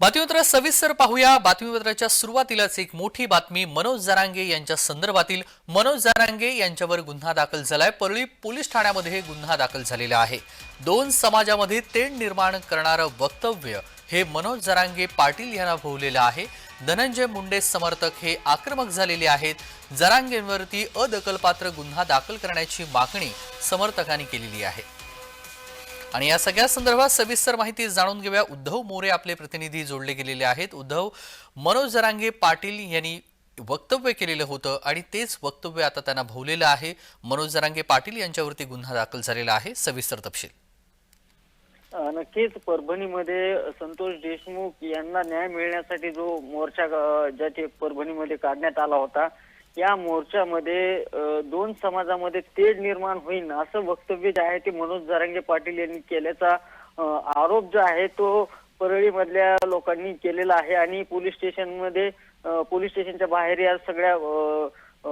बातमीपत्र सविस्तर पाहूया. बातमीपत्राच्या सुरुवातीलाच एक मोठी बातमी मनोज जरांगे यांच्या संदर्भातील. मनोज जरांगे यांच्यावर गुन्हा दाखल झालाय. परळी पोलीस ठाण्यामध्ये गुन्हा दाखल झालेला आहे. दोन समाजामध्ये तेढ निर्माण करणारं वक्तव्य हे मनोज जरांगे पाटील यांना भोवलेलं आहे. धनंजय मुंडे समर्थक हे आक्रमक झालेले आहेत. जरांगेंवरती अदखलपात्र गुन्हा दाखल करण्याची मागणी समर्थकांनी केलेली आहे. आणि या सगळ्या संदर्भात सविस्तर माहिती जाणून घेऊया. उद्धव मोरे आपले प्रतिनिधी जोडले गेलेले आहेत. उद्धव मनोज जरांगे पाटील यांनी वक्तव्य केलेलं होतं आणि तेच वक्तव्य आता त्यांना भोवलेलं आहे. मनोज जरांगे पाटील यांच्यावरती गुन्हा दाखल झालेला आहे. सविस्तर तपशील. नक्कीच परभणीमध्ये संतोष देशमुख यांना न्याय मिळण्यासाठी जो मोर्चा ज्या ते परभणीमध्ये काढण्यात आला होता या मोर्चामध्ये दोन समाजामध्ये तेढ निर्माण होईल असं वक्तव्य जे आहे ते मनोज जरांगे पाटील यांनी केल्याचा आरोप जो आहे तो परळी मधल्या लोकांनी केलेला आहे आणि पोलीस स्टेशनमध्ये मध्ये पोलीस स्टेशनच्या बाहेर या सगळ्या अ,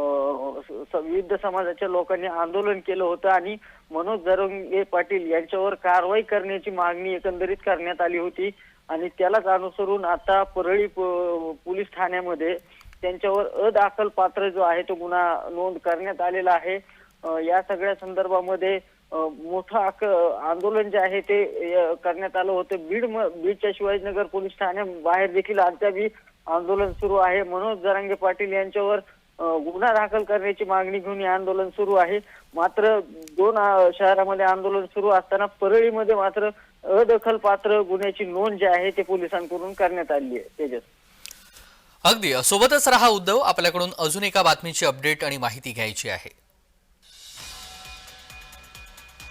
विविध समाजाच्या लोकांनी आंदोलन केलं होतं आणि मनोज जरंगे पाटील यांच्यावर कारवाई करण्याची मागणी एकंदरीत करण्यात आली होती. आणि त्यालाच अनुसरून आता परळी पोलीस ठाण्यामध्ये त्यांच्यावर अदाखल पात्र जो आहे तो गुन्हा नोंद करण्यात आलेला आहे. या सगळ्या संदर्भामध्ये मोठं आक- आंदोलन जे आहे ते करण्यात आलं होतं. बीड बीडच्या शिवाजीनगर पोलीस ठाण्या बाहेर देखील अद्यापही आंदोलन सुरू आहे. मनोज जरांगे पाटील यांच्यावर गुन्हा दाखल करण्याची मागणी घेऊन हे आंदोलन सुरू आहे. मात्र दोन शहरामध्ये आंदोलन सुरू असताना परळीमध्ये मात्र अदखल पात्र गुन्ह्याची नोंद जी आहे ते पोलिसांकडून करण्यात आली आहे. तेजस. अगदी. सोबतच रहा उद्धव. आपल्याकडून अजून एका बातमीची अपडेट आणि माहिती घ्यायची आहे.